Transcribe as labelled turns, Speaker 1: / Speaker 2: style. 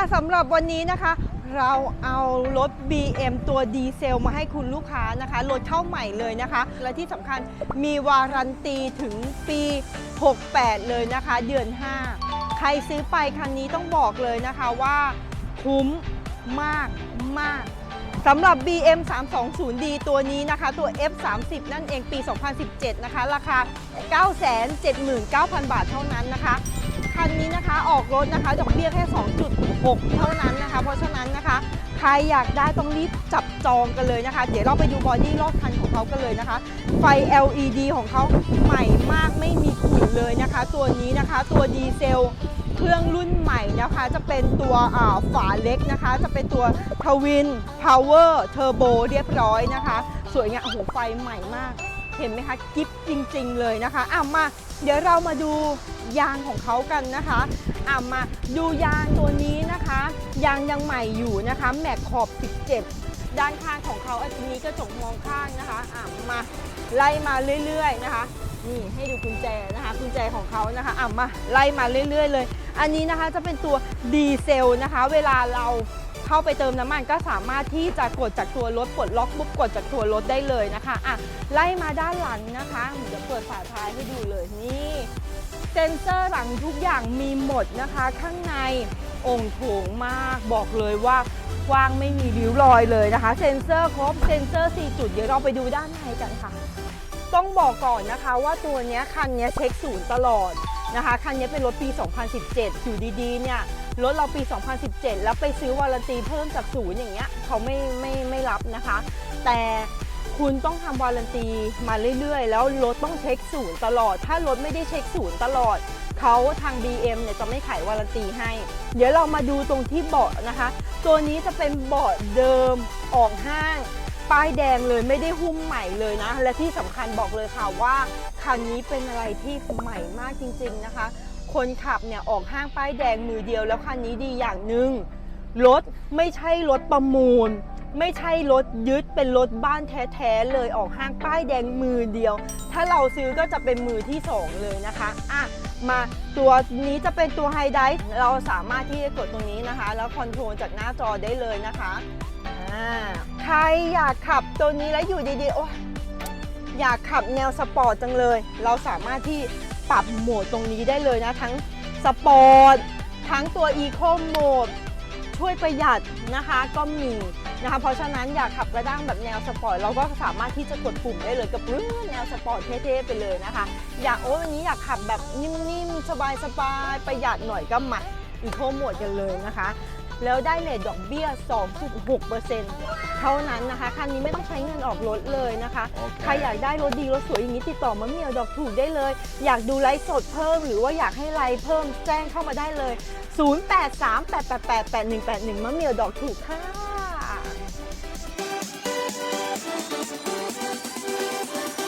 Speaker 1: ค่ะสำหรับวันนี้นะคะ เราเอารถ BM ตัวดีเซลมาให้คุณลูกค้านะคะ รถเข้าใหม่เลยนะคะ และที่สำคัญมีวารันตีถึงปี 68 เลยนะคะ เดือน 5 ใครซื้อไปคันนี้ต้องบอกเลยนะคะว่าคุ้มมากมากสำหรับ BM 320D ตัวนี้นะคะ ตัว F30 นั่นเองปี 2017 นะคะ ราคา 979,000 บาทเท่านั้นนะคะ คันนี้นะคะออกรถนะคะดอกเบี้ยแค่ 2.6 เท่านั้นนะคะ เพราะฉะนั้นนะคะ ใครอยากได้ต้องรีบจับจองกันเลยนะคะ เดี๋ยวเราไปดูบอดี้รอบคันของเขากันเลยนะคะ ไฟ LED ของเขาใหม่มากไม่มีขุ่นเลยนะคะ ตัวนี้นะคะตัวดีเซลเครื่องรุ่นใหม่นะคะจะเป็นตัวฝาเล็กนะคะ จะเป็นตัวทวินพาวเวอร์เทอร์โบเรียบร้อยนะคะ สวยงามโอ้โหไฟใหม่มาก เห็นไหมคะกิฟจริง ๆ เลยนะคะอะมาเดี๋ยวเรามาดูยางของเขากันนะคะอะมาดูยางตัวนี้นะคะ ยางยังใหม่อยู่นะคะ แม็กขอบ 17 ด้านข้างของเขาอันนี้กระจกมองข้างนะคะอะมาไล่มาเรื่อยๆนะคะนี่ให้ดูกุญแจนะคะกุญแจของเขานะคะอะมาไล่มาเรื่อย ๆ เลย อันนี้นะคะจะเป็นตัวดีเซลนะคะ เวลาเรา เข้าไปเติมน้ำมันก็สามารถที่จะกดจากตัวรถปลดล็อกปุ๊บกดจากตัวรถได้เลยนะคะอะไล่มาด้านหลังนะคะเดี๋ยวเปิดฝาท้ายให้ดูเลยนี่เซนเซอร์หลังทุกอย่างมีหมดนะคะ ข้างในองค์โถงมากบอกเลยว่ากว้างไม่มีริ้วรอยเลยนะคะ เซนเซอร์ครบเซนเซอร์ 4 จุดเดี๋ยวเราไปดูด้านในกันค่ะ ต้องบอกก่อนนะคะว่าตัวนี้คันนี้เช็คศูนย์ตลอดนะคะ คันนี้เป็นรถปี 2017 อยู่ดีๆ เนี่ยรถเราปี 2017 แล้วไปซื้อวารันตีเพิ่มจากศูนย์อย่างเงี้ยเขาไม่ไม่ไม่รับนะคะ แต่คุณต้องทำวารันตีมาเรื่อยๆ แล้วรถต้องเช็คศูนย์ตลอด ถ้ารถไม่ได้เช็คศูนย์ตลอดเขาทาง BM เนี่ยจะไม่ขายวารันตีให้ เดี๋ยวเรามาดูตรงที่เบาะนะคะ ตัวนี้จะเป็นเบาะเดิมออกห้าง ป้ายแดงเลยไม่ได้หุ้มใหม่เลยนะ และที่สำคัญบอกเลยค่ะว่าคันนี้เป็นอะไรที่ใหม่มากจริง ๆนะคะ คนขับเนี่ยออกห้างป้ายแดงมือเดียว แล้วคันนี้ดีอย่างหนึ่งรถไม่ใช่รถประมูล ไม่ใช่รถยึดเป็นรถบ้านแท้ๆเลยออกห้างป้ายแดงมือเดียว ถ้าเราซื้อก็จะเป็นมือที่สองเลยนะคะอะ มาตัวนี้จะเป็นตัวไฮไดท์เราสามารถที่จะกดตรงนี้นะคะ แล้วคอนโทรลจากหน้าจอได้เลยนะคะใครอยากขับตัวนี้แล้วอยู่ดีๆโอ้ยอยากขับแนวสปอร์ตจังเลย เราสามารถที่ปรับโหมดตรงนี้ได้เลยนะ ทั้งสปอร์ตทั้งตัว Eco Mode ช่วยประหยัดนะคะก็มี นะคะเพราะฉะนั้นอยากขับกระด้างแบบแนวสปอร์ตเราก็สามารถที่จะกดปุ่มได้เลยกับรื้อแนวสปอร์ตเท่ๆไปเลยนะคะ อยากโอ้ยวันนี้อยากขับแบบนิ่มๆสบายๆประหยัดหน่อยก็มา Eco Mode กันเลยนะคะ แล้วได้เลทดอกเบี้ย 2.6%เท่านั้นนะคะ คันนี้ไม่ต้องใช้เงินออกรถเลยนะคะ ใครอยากได้รถดีรถสวยอย่างนี้ติดต่อมะเหมียวดอกถูกได้เลย อยากดูไลฟ์สดเพิ่ม หรือว่าอยากให้ไลฟ์เพิ่มแจ้งเข้ามาได้เลย 0838888181 มะเหมียวดอกถูกค่ะ どどどどどどど。